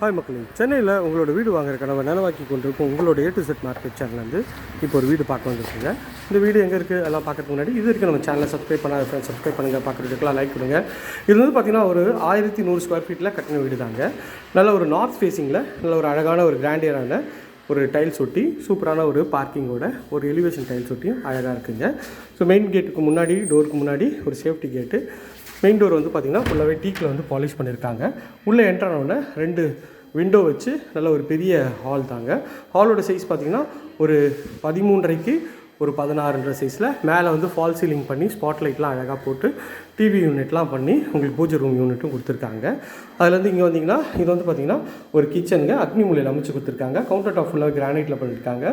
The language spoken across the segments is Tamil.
ஹாய் மக்களே. சென்னையில் உங்களோட வீடு வாங்குற கனவை நிலவாக்கி கொண்டிருக்கும் உங்களோட ஏ டு செட் மார்க்கெட் சேனல்லேருந்து இப்போ ஒரு வீடு பார்க்க வந்திருக்குங்க. இந்த வீடு எங்கே இருக்குது எல்லாம் பார்க்கறதுக்கு முன்னாடி இது இருக்குது நம்ம சேனலை சப்ஸ்கிரைப் பண்ணாத ஃப்ரெண்ட்ஸ் சப்ஸ்கிரைப் பண்ணுங்கள் பார்க்குறதுக்குலாம் லைக் கொடுங்க. இது வந்து பார்த்திங்கன்னா ஒரு ஆயிரத்தி நூறு ஸ்கொயர் ஃபீட்டில் கட்டின வீடு தாங்க. நல்ல ஒரு நார்த் ஃபேஸிங்கில் நல்ல ஒரு அழகான ஒரு கிராண்டியரான ஒரு டைல்ஸ் ஒட்டி சூப்பரான ஒரு பார்க்கிங்கோட ஒரு எலிவேஷன் டைல்ஸ் ஒட்டியும் அழகாக இருக்குங்க. ஸோ மெயின் கேட்டுக்கு முன்னாடி டோருக்கு முன்னாடி ஒரு சேஃப்டி கேட்டு மெயின் டோர் வந்து பார்த்திங்கன்னா ஃபுல்லாகவே டீக்கில் வந்து பாலிஷ் பண்ணியிருக்காங்க உள்ளே என்ட்ரானோடனே ரெண்டு விண்டோ வச்சு நல்ல ஒரு பெரிய ஹால் தாங்க. ஹாலோட சைஸ் பார்த்திங்கன்னா ஒரு பதிமூன்றரைக்கு ஒரு பதினாறுன்ற சைஸில் மேலே வந்து ஃபால் சீலிங் பண்ணி ஸ்பாட் லைட்லாம் அழகாக போட்டு டிவி யூனிட்லாம் பண்ணி உங்களுக்கு பூஜை ரூம் யூனிட்டும் கொடுத்துருக்காங்க. அதுலேருந்து இங்கே வந்தீங்கன்னா இது வந்து பார்த்திங்கன்னா ஒரு கிச்சனுங்க அக்னி மூலையில் அமைச்சு கொடுத்துருக்காங்க. கவுண்டர் டாப் ஃபுல்லாக கிரானைட்டில் பண்ணியிருக்காங்க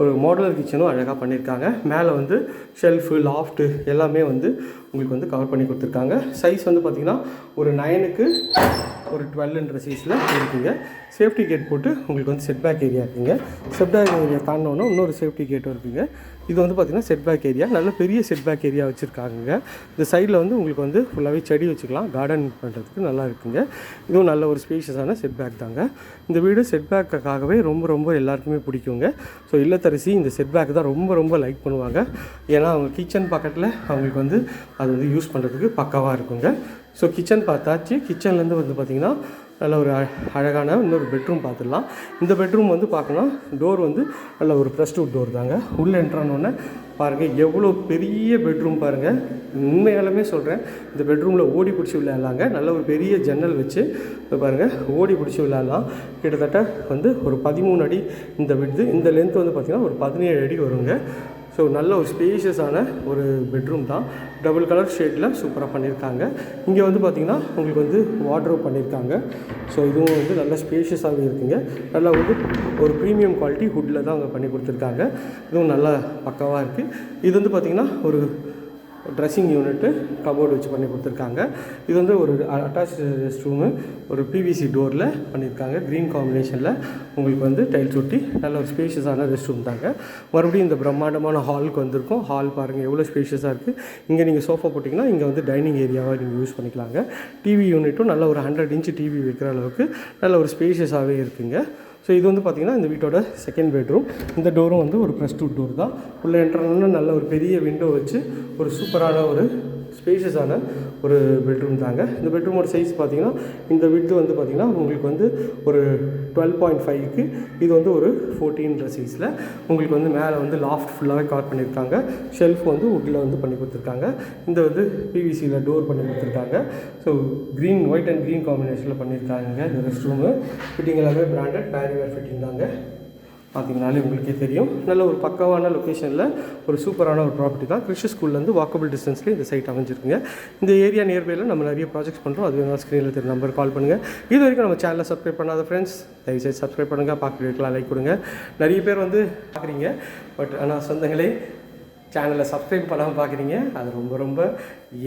ஒரு மாடுலர் கிச்சனும் அழகாக பண்ணியிருக்காங்க மேலே வந்து ஷெல்ஃபு லாஃப்ட்டு எல்லாமே வந்து உங்களுக்கு வந்து கவர் பண்ணி கொடுத்துருக்காங்க. சைஸ் வந்து பார்த்திங்கன்னா ஒரு நைனுக்கு ஒரு டுவெல்ன்ற சைஸில் இருக்குங்க. சேஃப்டி கேட் போட்டு உங்களுக்கு வந்து செட் பேக் ஏரியா இருக்குங்க. செட் பேக் ஏரியா தாண்டினோன்னா இன்னொரு சேஃப்டி கேட்டும் இருக்குங்க. இது வந்து பார்த்திங்கன்னா செட் பேக் ஏரியா நல்ல பெரிய செட் பேக் ஏரியா வச்சுருக்காங்க இந்த சைடில் வந்து உங்களுக்கு வந்து ஃபுல்லாகவே செடி வச்சுக்கலாம். கார்டன் பண்ணுறதுக்கு நல்லா இருக்குங்க. இதுவும் நல்ல ஒரு ஸ்பேஷியஸான செட் பேக் தாங்க. இந்த வீடு செட் பேக்குக்காகவே ரொம்ப ரொம்ப எல்லாருக்குமே பிடிக்குங்க. ஸோ இல்லத்தரசி இந்த செட் பேக் தான் ரொம்ப ரொம்ப லைக் பண்ணுவாங்க. ஏன்னா அவங்க கிச்சன் பக்கத்தில் அவங்களுக்கு வந்து அது வந்து யூஸ் பண்ணுறதுக்கு பக்காவாக இருக்குங்க. ஸோ கிச்சன் பார்த்தாச்சு. கிச்சன்லேருந்து வந்து பார்த்திங்கன்னா நல்ல ஒரு அழகான இன்னொரு பெட்ரூம் பார்த்துடலாம். இந்த பெட்ரூம் வந்து பார்க்கணும் டோர் வந்து நல்ல ஒரு ப்ரெஸ்டூட் டோர் தாங்க. உள்ளே என்ட்ரானோடனே பாருங்கள் எவ்வளோ பெரிய பெட்ரூம் பாருங்கள் உண்மையாலுமே சொல்கிறேன் இந்த பெட்ரூமில் ஓடி பிடிச்சி விளையாடலாங்க. நல்ல ஒரு பெரிய ஜன்னல் வச்சு இப்போ பாருங்கள் ஓடி பிடிச்சி விளையாடலாம். கிட்டத்தட்ட வந்து ஒரு பதிமூணு அடி இந்த விடுது இந்த லென்த் வந்து பார்த்திங்கன்னா ஒரு பதினேழு அடி வருங்க. ஸோ நல்ல ஒரு ஸ்பேஷியஸான ஒரு பெட்ரூம் தான். டபுள் கலர் ஷேடில் சூப்பராக பண்ணியிருக்காங்க இங்கே வந்து பார்த்திங்கன்னா உங்களுக்கு வந்து வார்ட்ரோப் பண்ணியிருக்காங்க ஸோ இதுவும் வந்து நல்ல ஸ்பேஷியஸாகவே இருக்குங்க. நல்லா வந்து ஒரு ப்ரீமியம் குவாலிட்டி ஹுட்டில் தான் அவங்க பண்ணி கொடுத்துருக்காங்க. இதுவும் நல்லா பக்காவாக இருக்குது இது வந்து பார்த்திங்கன்னா ஒரு ட்ரெஸ்ஸிங் யூனிட்டு கபோர்டு வச்சு பண்ணி கொடுத்துருக்காங்க. இது வந்து ஒரு அட்டாச் ரெஸ்ட் ரூமு ஒரு பிவிசி டோரில் பண்ணியிருக்காங்க. க்ரீன் காம்பினேஷனில் உங்களுக்கு வந்து டைல்ஸ் ஒட்டி நல்ல ஒரு ஸ்பேஷியஸான ரெஸ்ட் ரூம் தாங்க. மறுபடியும் இந்த பிரம்மாண்டமான ஹாலுக்கு வந்திருக்கும். ஹால் பாருங்கள் எவ்வளோ ஸ்பேஷியஸாக இருக்குது இங்கே நீங்கள் சோஃபா போட்டிங்கன்னா இங்கே வந்து டைனிங் ஏரியாவாக நீங்கள் யூஸ் பண்ணிக்கலாங்க. டிவி யூனிட்டும் நல்ல ஒரு ஹண்ட்ரட் இன்ச் டிவி வைக்கிற அளவுக்கு நல்ல ஒரு ஸ்பேஷியஸாகவே இருக்குங்க. ஸோ இது வந்து பார்த்திங்கன்னா இந்த வீட்டோட செகண்ட் பெட்ரூம் இந்த டோரும் வந்து ஒரு ப்ரெஸ் டூ டோர் தான். உள்ளே என்ட்ரனா நல்ல ஒரு பெரிய விண்டோ வச்சு ஒரு சூப்பரான ஒரு ஸ்பேஷியஸான ஒரு பெட்ரூம் தாங்க. இந்த பெட்ரூமோட சைஸ் பார்த்தீங்கன்னா இந்த விட்து வந்து பார்த்திங்கன்னா உங்களுக்கு வந்து ஒரு டுவெல் பாயிண்ட் ஃபைவ்க்கு இது வந்து ஒரு ஃபோர்டீன்ற சைஸில் உங்களுக்கு வந்து மேலே வந்து லாஃப்ட் ஃபுல்லாகவே கவர் பண்ணியிருக்காங்க ஷெல்ஃப் வந்து உட்டில் வந்து பண்ணி கொடுத்துருக்காங்க. இந்த வந்து பிவிசியில் டோர் பண்ணி கொடுத்துருக்காங்க. So green white and green காம்பினேஷனில் பண்ணியிருக்காங்க இந்த ரெஸ்ட் ரூமு ஃபிட்டிங் எல்லாமே பிராண்டட் பேரிவேர் ஃபிட்டிங் தாங்க. பார்த்தீங்கனாலே உங்களுக்கே தெரியும். நல்ல ஒரு பக்காவான லொக்கேஷனில் ஒரு சூப்பரான ஒரு ப்ராப்பர்ட்டி தான். கிறிஸ்டி ஸ்கூல்லேருந்து வாக்கபிள் டிஸ்டன்ஸ்லேயே இந்த சைட் அமைஞ்சிருக்குங்க. இந்த ஏரியா நியர்பையில் நம்ம நிறைய ப்ராஜெக்ட்ஸ் பண்ணுறோம் அது வேணால் ஸ்க்ரீனில் தெரிய நம்பர் கால் பண்ணுங்கள் இது வரைக்கும் நம்ம சேனலை சப்ஸ்கிரைப் பண்ணாத ஃப்ரெண்ட்ஸ் தயவுசெய்து சப்ஸ்கிரைப் பண்ணுங்கள் பார்க்குறீங்களா லைக் கொடுங்க. நிறைய பேர் வந்து பார்க்குறீங்க. பட் ஆனால் சொந்தங்களே சேனலை சப்ஸ்கிரைப் பண்ணாமல் பார்க்குறீங்க. அது ரொம்ப ரொம்ப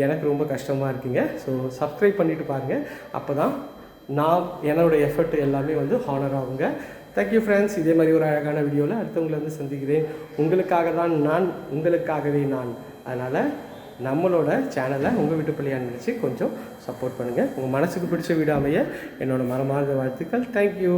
எனக்கு ரொம்ப கஷ்டமாக இருக்குங்க. ஸோ சப்ஸ்கிரைப் பண்ணிவிட்டு பாருங்கள் அப்போ தான் நான் என்னோட எஃபர்ட் எல்லாமே வந்து ஹானர் ஆகுங்க. தேங்க்யூ ஃப்ரெண்ட்ஸ் இதே மாதிரி ஒரு அழகான வீடியோவில் அடுத்தவங்களை வந்து சந்திக்கிறேன். உங்களுக்காக தான் நான் உங்களுக்காகவே நான். அதனால் நம்மளோட சேனலை உங்கள் வீட்டு பிள்ளையாக நினச்சி கொஞ்சம் சப்போர்ட் பண்ணுங்கள் உங்கள் மனசுக்கு பிடிச்ச வீடு அமைய மரமார்ந்த மனமார்ந்த வாழ்த்துக்கள். தேங்க்யூ